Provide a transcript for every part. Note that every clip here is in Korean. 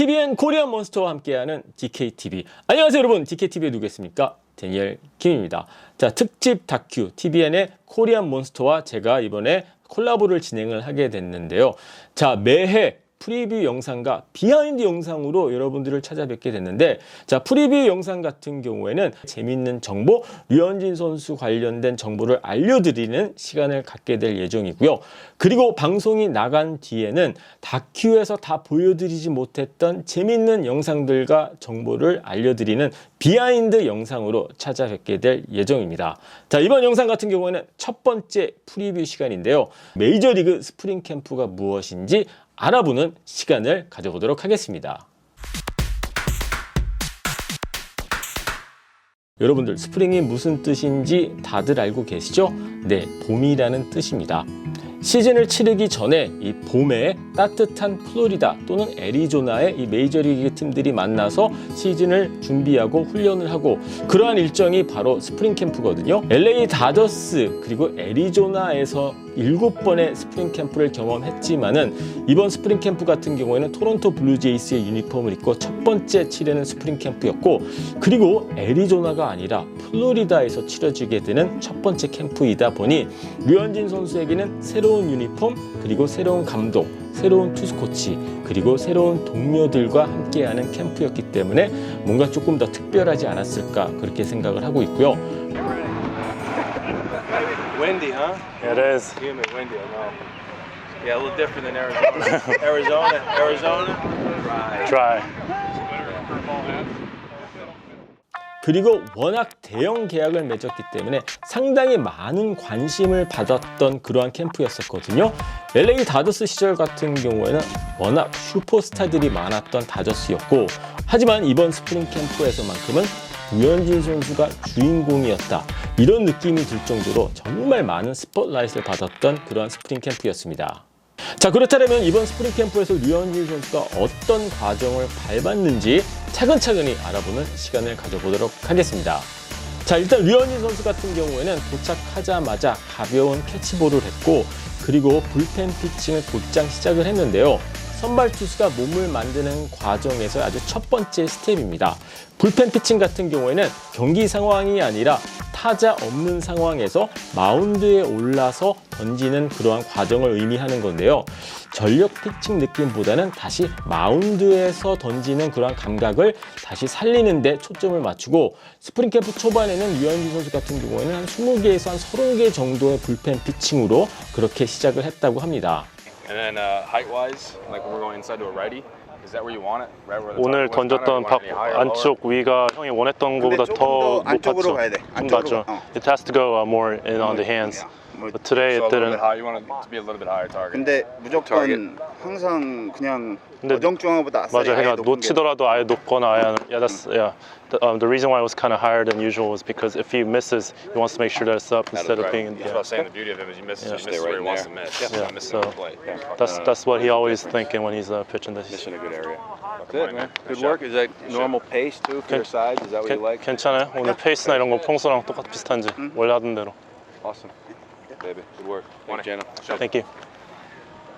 TVN 코리안 몬스터와 함께하는 DKTV. 안녕하세요, 여러분. DKTV의 누구겠습니까? 데니엘 김입니다. 자, 특집 다큐 TVN의 코리안 몬스터와 제가 이번에 콜라보를 진행을 하게 됐는데요. 자, 매해 프리뷰 영상과 비하인드 영상으로 여러분들을 찾아뵙게 됐는데 자 프리뷰 영상 같은 경우에는 재밌는 정보 류현진 선수 관련된 정보를 알려드리는 시간을 갖게 될 예정이고요. 그리고 방송이 나간 뒤에는 다큐에서 다 보여드리지 못했던 재밌는 영상들과 정보를 알려드리는 비하인드 영상으로 찾아뵙게 될 예정입니다. 자 이번 영상 같은 경우에는 첫 번째 프리뷰 시간인데요. 메이저리그 스프링 캠프가 무엇인지 알아보는 시간을 가져보도록 하겠습니다. 여러분들 스프링이 무슨 뜻인지 다들 알고 계시죠? 네, 봄이라는 뜻입니다. 시즌을 치르기 전에 이 봄에 따뜻한 플로리다 또는 애리조나의 이 메이저리그 팀들이 만나서 시즌을 준비하고 훈련을 하고 그러한 일정이 바로 스프링 캠프거든요. LA 다저스 그리고 애리조나에서 일곱 번의 스프링 캠프를 경험했지만은 이번 스프링 캠프 같은 경우에는 토론토 블루제이스의 유니폼을 입고 첫 번째 치르는 스프링 캠프였고 그리고 애리조나가 아니라 플로리다에서 치러지게 되는 첫 번째 캠프이다 보니 류현진 선수에게는 새로운 유니폼 그리고 새로운 감독 새로운 투수 코치 그리고 새로운 동료들과 함께하는 캠프였기 때문에 뭔가 조금 더 특별하지 않았을까 그렇게 생각을 하고 있고요. Windy, huh? It is. Humid, windy, I know. Yeah, a little different than Arizona. Arizona, Arizona. Right. Dry. 그리고 워낙 대형 계약을 맺었기 때문에 상당히 많은 관심을 받았던 그러한 캠프였었거든요. LA 다저스 시절 같은 경우에는 워낙 슈퍼스타들이 많았던 다저스였고 하지만 이번 스프링 캠프에서만큼은 유현진 선수가 주인공이었다. 이런 느낌이 들 정도로 정말 많은 스포트라이트를 받았던 그러한 스프링 캠프였습니다. 자 그렇다면 이번 스프링 캠프에서 류현진 선수가 어떤 과정을 밟았는지 차근차근히 알아보는 시간을 가져보도록 하겠습니다. 자 일단 류현진 선수 같은 경우에는 도착하자마자 가벼운 캐치볼을 했고 그리고 불펜 피칭을 곧장 시작을 했는데요. 선발 투수가 몸을 만드는 과정에서 아주 첫 번째 스텝입니다. 불펜 피칭 같은 경우에는 경기 상황이 아니라 타자 없는 상황에서 마운드에 올라서 던지는 그러한 과정을 의미하는 건데요. 전력 피칭 느낌보다는 다시 마운드에서 던지는 그러한 감각을 다시 살리는데 초점을 맞추고 스프링 캠프 초반에는 유현진 선수 같은 경우에는 한 20개에서 한 30개 정도의 불펜 피칭으로 그렇게 시작을 했다고 합니다. And then uh, height-wise, like when we're going inside to a righty, is that where you want it? Right where the 오늘 top was done, or 던졌던 you want 박, it any higher, lower? 안쪽 위가 형이 원했던 근데 것보다 조금 더 더 안쪽으로 높았죠. 가야 돼. 좀 안쪽으로 낮죠. 가. 어. It has to go uh, more in on the hands. 뭐, But today So a it little bit didn't. high. You want it to be a little bit higher target. 근데 무조건. 항상 그냥 근데 어정쩡하보다 아싸리 맞아. 아예 그러니까 높은 게 놓치더라도 아예 높거나 아예 yeah, that's yeah. The, um, the reason why it was kind of higher than usual was because if he misses, he wants to make sure that it's up instead of being. That's what I was saying. The beauty of him is he misses, Yeah. he misses where he wants to miss. Yeah, Not missing so the play. That's that's what he always thinking when he's uh, pitching this. Missing a good area. Good, man. Good work. Is that normal pace too for your size? Is that what you like? 괜찮아요? 오늘 페이스나 이런 거 평소랑 똑같 비슷한지 원래 하던 대로. Awesome. Baby, good work. Thank you, Jenna. Thank you.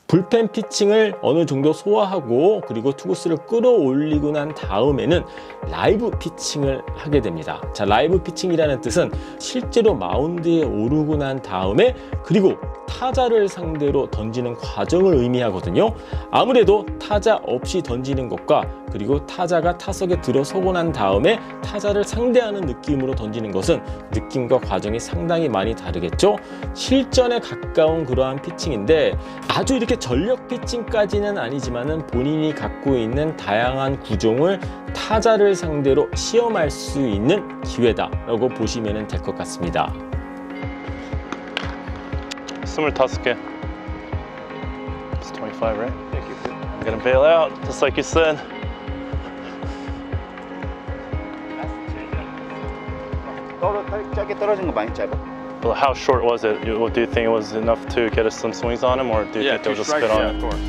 불펜 피칭을 어느 정도 소화하고 그리고 투구수를 끌어올리고 난 다음에는 라이브 피칭을 하게 됩니다. 자, 라이브 피칭이라는 뜻은 실제로 마운드에 오르고 난 다음에 그리고 타자를 상대로 던지는 과정을 의미하거든요. 아무래도 타자 없이 던지는 것과 그리고 타자가 타석에 들어서고 난 다음에 타자를 상대하는 느낌으로 던지는 것은 느낌과 과정이 상당히 많이 다르겠죠. 실전에 가까운 그러한 피칭인데 아주 이렇게 전력 피칭까지는 아니지만은 본인이 갖고 있는 다양한 구종을 타자를 상대로 시험할 수 있는 기회다라고 보시면 될 것 같습니다. 25개. It's 25, right? Thank you. I'm gonna bail out, just like you said. 떨어 짧게 떨어진 거 많이 짧아. But how short was it? You- Do you think it was enough to get us some swings on him, or do you Yeah, think they two were just strikes. spit Yeah, on of it? course.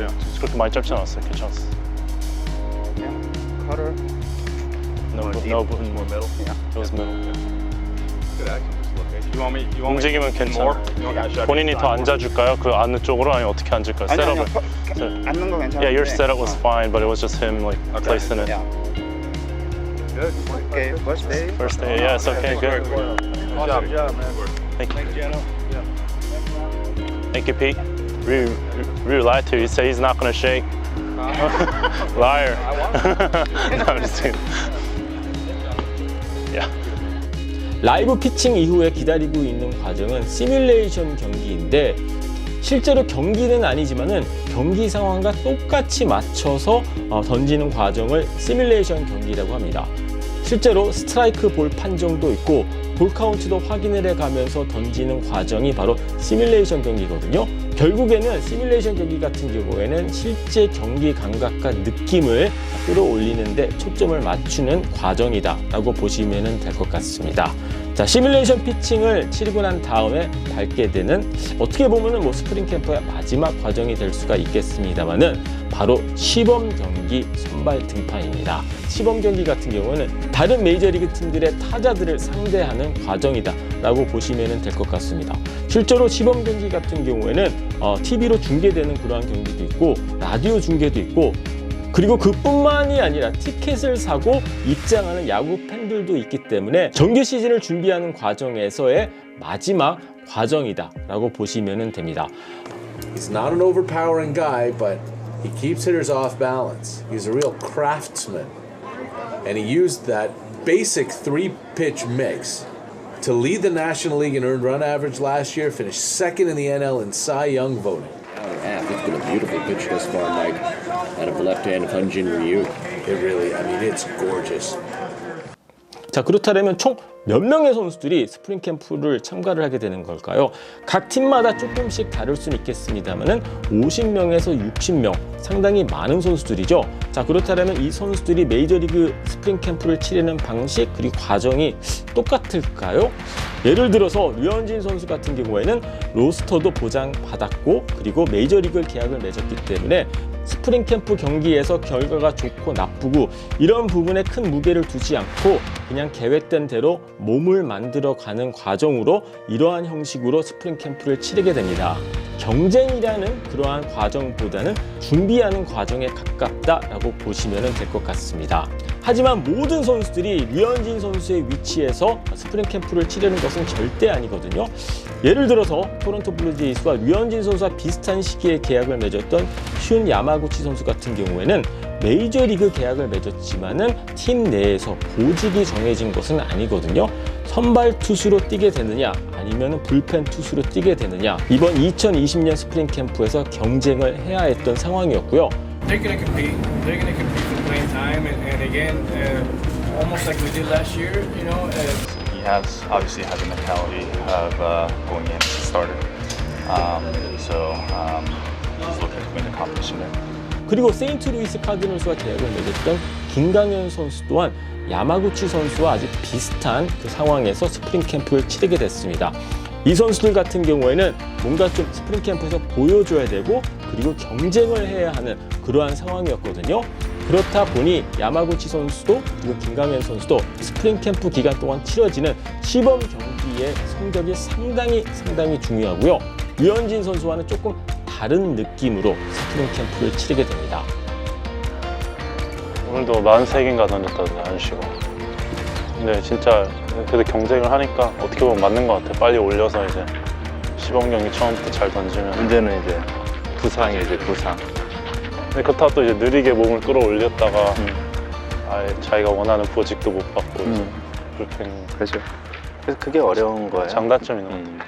Yeah. 그렇게 많이 짧지 않았어요. 괜찮았어. 그냥 cutter. No, More no, deep. no, More middle. it was middle. Good action. Just look You want me? You want 움직이면 me 괜찮아. more? You want, should I 본인이 더 앉아줄까요? 그 안느 쪽으로 아니면 어떻게 앉을까요? 아니 아니요. 셋업을. 서- 앉는 거 괜찮아. Yeah, your setup was fine, but it was just him like placing it. Yeah. Good. Okay, first day. First day, yeah, it's okay, good. Good job. Good job, man. Thank you. Thanks, Jano. Thank you, Pete. Ryu, Ryu lied to you. He said he's not gonna shake. Liar. no, I'm just kidding. Yeah. 라이브 피칭 이후에 기다리고 있는 과정은 시뮬레이션 경기인데 실제로 경기는 아니지만은 경기 상황과 똑같이 맞춰서 어, 던지는 과정을 시뮬레이션 경기라고 합니다. 실제로 스트라이크 볼 판정도 있고 볼 카운트도 확인을 해 가면서 던지는 과정이 바로 시뮬레이션 경기거든요. 결국에는 시뮬레이션 경기 같은 경우에는 실제 경기 감각과 느낌을 끌어올리는데 초점을 맞추는 과정이다라고 보시면 될 것 같습니다. 자, 시뮬레이션 피칭을 치르고 난 다음에 밟게 되는 어떻게 보면은 뭐 스프링 캠프의 마지막 과정이 될 수가 있겠습니다만은 바로 시범 경기 선발 등판입니다. 시범 경기 같은 경우는 다른 메이저리그 팀들의 타자들을 상대하는 과정이다라고 보시면 될 것 같습니다. 실제로 시범 경기 같은 경우에는 어, TV로 중계되는 그러한 경기도 있고 라디오 중계도 있고 그리고 그뿐만이 아니라 티켓을 사고 입장하는 야구 팬들도 있기 때문에 정규 시즌을 준비하는 과정에서의 마지막 과정이다 라고 보시면 됩니다. He's not an overpowering guy, but he keeps hitters off balance. He's a real craftsman. And he used that basic three pitch mix to lead the National League in earned run average last year, finished second in the NL in Cy Young voting. hour and a half. It's been a beautiful pitch thus far, Mike. Out of left hand of Hunjin Ryu. It really, I mean, it's gorgeous. 자 그렇다면 총 몇 명의 선수들이 스프링 캠프를 참가를 하게 되는 걸까요? 각 팀마다 조금씩 다를 수는 있겠습니다만은 50명에서 60명 상당히 많은 선수들이죠. 자 그렇다면 이 선수들이 메이저리그 스프링 캠프를 치르는 방식 그리고 과정이 똑같을까요? 예를 들어서 류현진 선수 같은 경우에는 로스터도 보장받았고 그리고 메이저리그 계약을 맺었기 때문에 스프링 캠프 경기에서 결과가 좋고 나쁘고 이런 부분에 큰 무게를 두지 않고 그냥 계획된 대로 몸을 만들어 가는 과정으로 이러한 형식으로 스프링 캠프를 치르게 됩니다. 경쟁이라는 그러한 과정보다는 준비하는 과정에 가깝다라고 보시면 될 것 같습니다. 하지만 모든 선수들이 류현진 선수의 위치에서 스프링 캠프를 치르는 것은 절대 아니거든요. 예를 들어서 토론토 블루제이스와 류현진 선수와 비슷한 시기에 계약을 맺었던 슌 야마구치 선수 같은 경우에는 메이저리그 계약을 맺었지만은 팀 내에서 보직이 정해진 것은 아니거든요. 선발 투수로 뛰게 되느냐 아니면 불펜 투수로 뛰게 되느냐 이번 2020년 스프링 캠프에서 경쟁을 해야 했던 상황이었고요. They're going to compete. They're going to compete for playing time, and, and again, uh, almost like we did last year. You know, uh, he has obviously has a mentality of uh, going in as a starter. Um, so um, he's looking to win the competition there. 그리고 세인트루이스 카드널스와 계약을 맺었던 김강현 선수 또한 야마구치 선수와 아주 비슷한 그 상황에서 스프링 캠프를 치르게 됐습니다. 이 선수들 같은 경우에는 뭔가 좀 스프링 캠프에서 보여줘야 되고 그리고 경쟁을 해야 하는 그러한 상황이었거든요. 그렇다 보니 야마구치 선수도 그리고 김강현 선수도 스프링 캠프 기간 동안 치러지는 시범 경기의 성적이 상당히 상당히 중요하고요. 류현진 선수와는 조금 다른 느낌으로 스프링 캠프를 치르게 됩니다. 오늘도 43개인가 던졌다, 안 쉬고. 근데 진짜 그래도 경쟁을 하니까 어떻게 보면 맞는 것 같아. 빨리 올려서 이제 시범 경기 처음부터 잘 던지면. 문제는 이제 부상이 이제 부상. 근데 그렇다고 또 이제 느리게 몸을 끌어올렸다가 아예 자기가 원하는 보직도 못 받고 이제 불펜 그렇죠. 그래서 그게 어려운 거예요. 장단점이 너무 음.